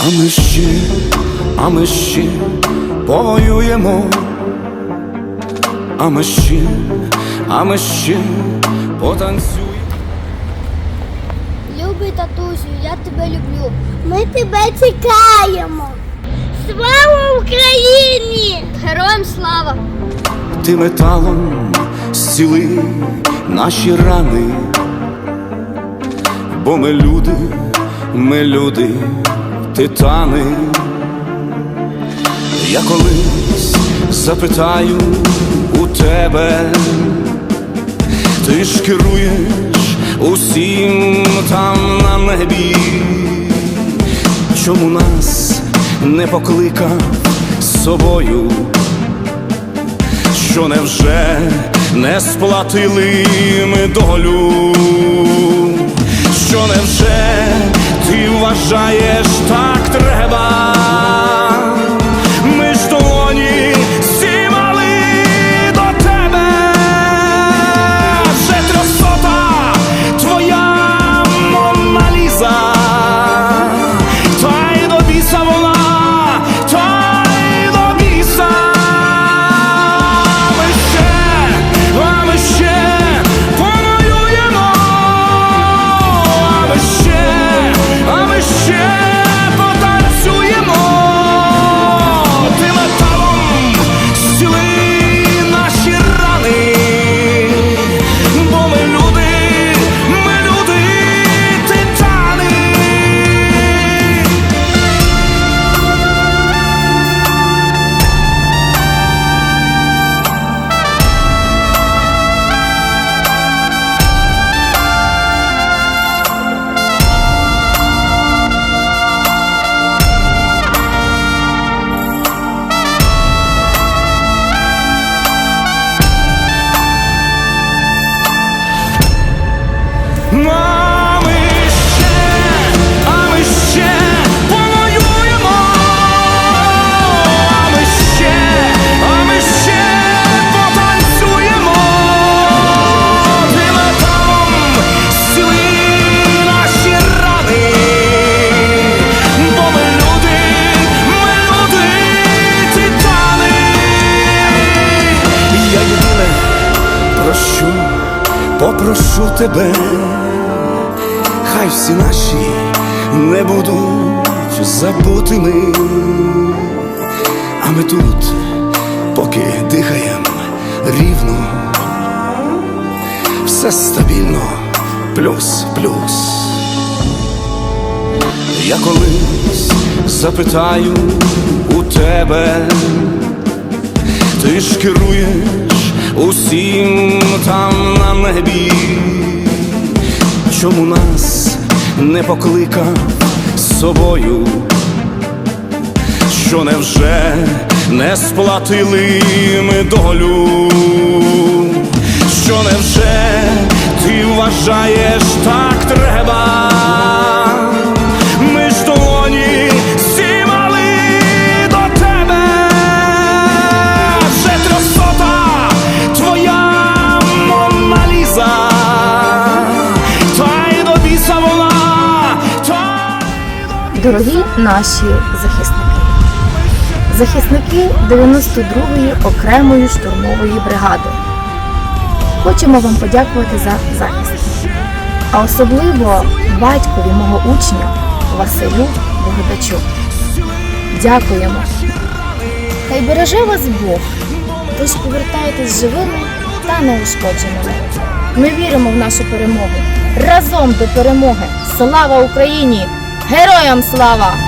А ми ще, а ми ще повоюємо, а ми ще, а ми ще потанцюємо. Любий татусю, я тебе люблю. Ми тебе чекаємо. Слава Україні! Героям слава! Ти металом зціли наші рани, бо ми люди, ми люди, титани. Я колись запитаю у тебе, ти ж керуєш усім там на небі, чому нас не покликав з собою? що невже не сплатили ми долю, що невже ти вважаєш так прощу, попрошу тебе, хай всі наші не будуть забутими, а ми тут, поки дихаємо рівно, все стабільно, плюс, плюс. Я колись запитаю у тебе, ти ж керуєш усім там на небі, чому нас не покликав з собою, що невже не сплатили ми долю, Дорогі наші захисники, захисники 92-ї окремої штурмової бригади. Хочемо вам подякувати за захист, а особливо батькові мого учня Василю Богдачу. Дякуємо. Хай береже вас Бог, тож повертайтесь живими та неушкодженими. Ми віримо в нашу перемогу. Разом до перемоги! Слава Україні! Героям слава!